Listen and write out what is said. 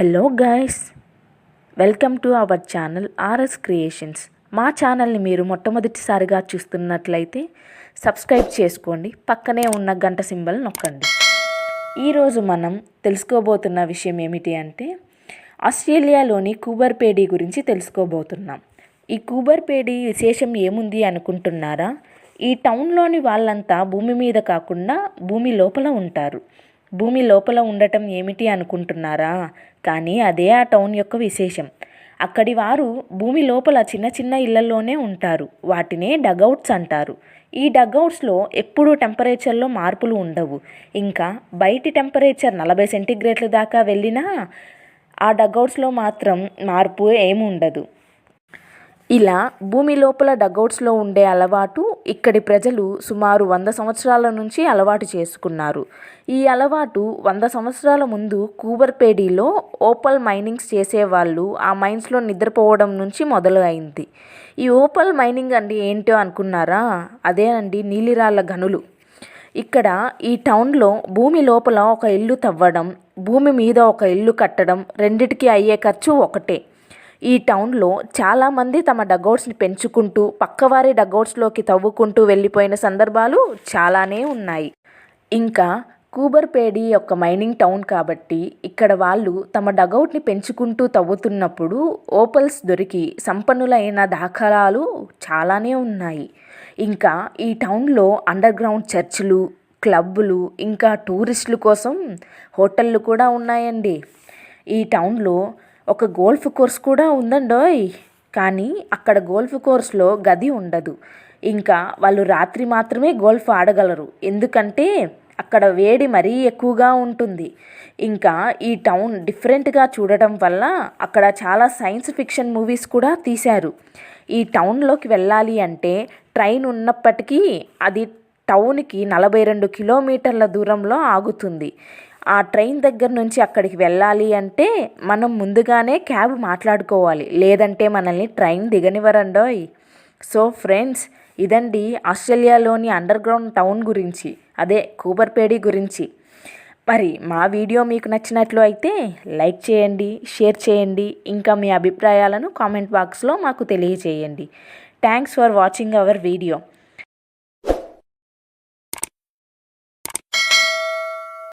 Hello guys welcome to our channel RS Creations. మా ఛానల్ని మీరు మొట్టమొదటిసారిగా చూస్తున్నట్లయితే సబ్స్క్రైబ్ చేసుకోండి పక్కనే ఉన్న గంట సింబల్ నొక్కండి. ఈరోజు మనం తెలుసుకోబోతున్న విషయం ఏమిటి అంటే ఆస్ట్రేలియాలోని కూబర్పేడి గురించి తెలుసుకోబోతున్నాం. ఈ కూబర్పేడి విశేషం ఏముంది అనుకుంటున్నారా? ఈ టౌన్లోని వాళ్ళంతా భూమి మీద కాకుండా భూమి లోపల ఉంటారు. భూమి లోపల ఉండటం ఏమిటి అనుకుంటున్నారా? కానీ అదే ఆ టౌన్ యొక్క విశేషం. అక్కడి వారు భూమి లోపల చిన్న చిన్న ఇళ్ళలోనే ఉంటారు. వాటినే డగౌట్స్ అంటారు. ఈ డగౌట్స్లో ఎప్పుడూ టెంపరేచర్లో మార్పులు ఉండవు. ఇంకా బయటి టెంపరేచర్ నలభై సెంటీగ్రేడ్ల దాకా వెళ్ళినా ఆ డగౌట్స్లో మాత్రం మార్పు ఏమి ఉండదు ఇలా భూమి లోపల డగౌట్స్లో ఉండే అలవాటు ఇక్కడి ప్రజలు సుమారు వంద సంవత్సరాల నుంచి అలవాటు చేసుకున్నారు. ఈ అలవాటు వంద సంవత్సరాల ముందు కూబర్పేడిలో ఓపల్ మైనింగ్స్ చేసేవాళ్ళు ఆ మైన్స్లో నిద్రపోవడం నుంచి మొదలు అయింది ఈ ఓపల్ మైనింగ్ అంటే ఏంటో అనుకున్నారా? అదేనండి నీలిరాళ్ళ గనులు. ఇక్కడ ఈ టౌన్లో భూమి లోపల ఒక ఇల్లు తవ్వడం భూమి మీద ఒక ఇల్లు కట్టడం రెండిటికి అయ్యే ఖర్చు ఒకటే. ఈ టౌన్లో చాలామంది తమ డగౌట్స్ని పెంచుకుంటూ పక్కవారి డగౌట్స్లోకి తవ్వుకుంటూ వెళ్ళిపోయిన సందర్భాలు చాలానే ఉన్నాయి. ఇంకా కూబర్పేడి ఒక మైనింగ్ టౌన్ కాబట్టి ఇక్కడ వాళ్ళు తమ డగౌట్ని పెంచుకుంటూ తవ్వుతున్నప్పుడు ఓపల్స్ దొరికి సంపన్నులైన దాఖలాలు చాలానే ఉన్నాయి. ఇంకా ఈ టౌన్లో అండర్ గ్రౌండ్ చర్చిలు క్లబ్బులు ఇంకా టూరిస్టుల కోసం హోటళ్ళు కూడా ఉన్నాయండి. ఈ టౌన్లో ఒక గోల్ఫ్ కోర్స్ కూడా ఉందండోయ్. కానీ అక్కడ గోల్ఫ్ కోర్స్లో గది ఉండదు. ఇంకా వాళ్ళు రాత్రి మాత్రమే గోల్ఫ్ ఆడగలరు. ఎందుకంటే అక్కడ వేడి మరీ ఎక్కువగా ఉంటుంది. ఇంకా ఈ టౌన్ డిఫరెంట్గా చూడటం వల్ల అక్కడ చాలా సైన్స్ ఫిక్షన్ మూవీస్ కూడా తీశారు. ఈ టౌన్లోకి వెళ్ళాలి అంటే ట్రైన్ ఉన్నప్పటికీ అది టౌన్కి నలభై రెండు కిలోమీటర్ల దూరంలో ఆగుతుంది. ఆ ట్రైన్ దగ్గర నుంచి అక్కడికి వెళ్ళాలి అంటే మనం ముందుగానే క్యాబ్ మాట్లాడుకోవాలి. లేదంటే మనల్ని ట్రైన్ దిగనివ్వరండోయ్. సో ఫ్రెండ్స్ ఇదండి ఆస్ట్రేలియాలోని అండర్ గ్రౌండ్ టౌన్ గురించి అదే కూబర్పేడి గురించి. మరి మా వీడియో మీకు నచ్చినట్లు అయితే లైక్ చేయండి షేర్ చేయండి ఇంకా మీ అభిప్రాయాలను కామెంట్ బాక్స్లో మాకు తెలియజేయండి. Thanks for watching our video.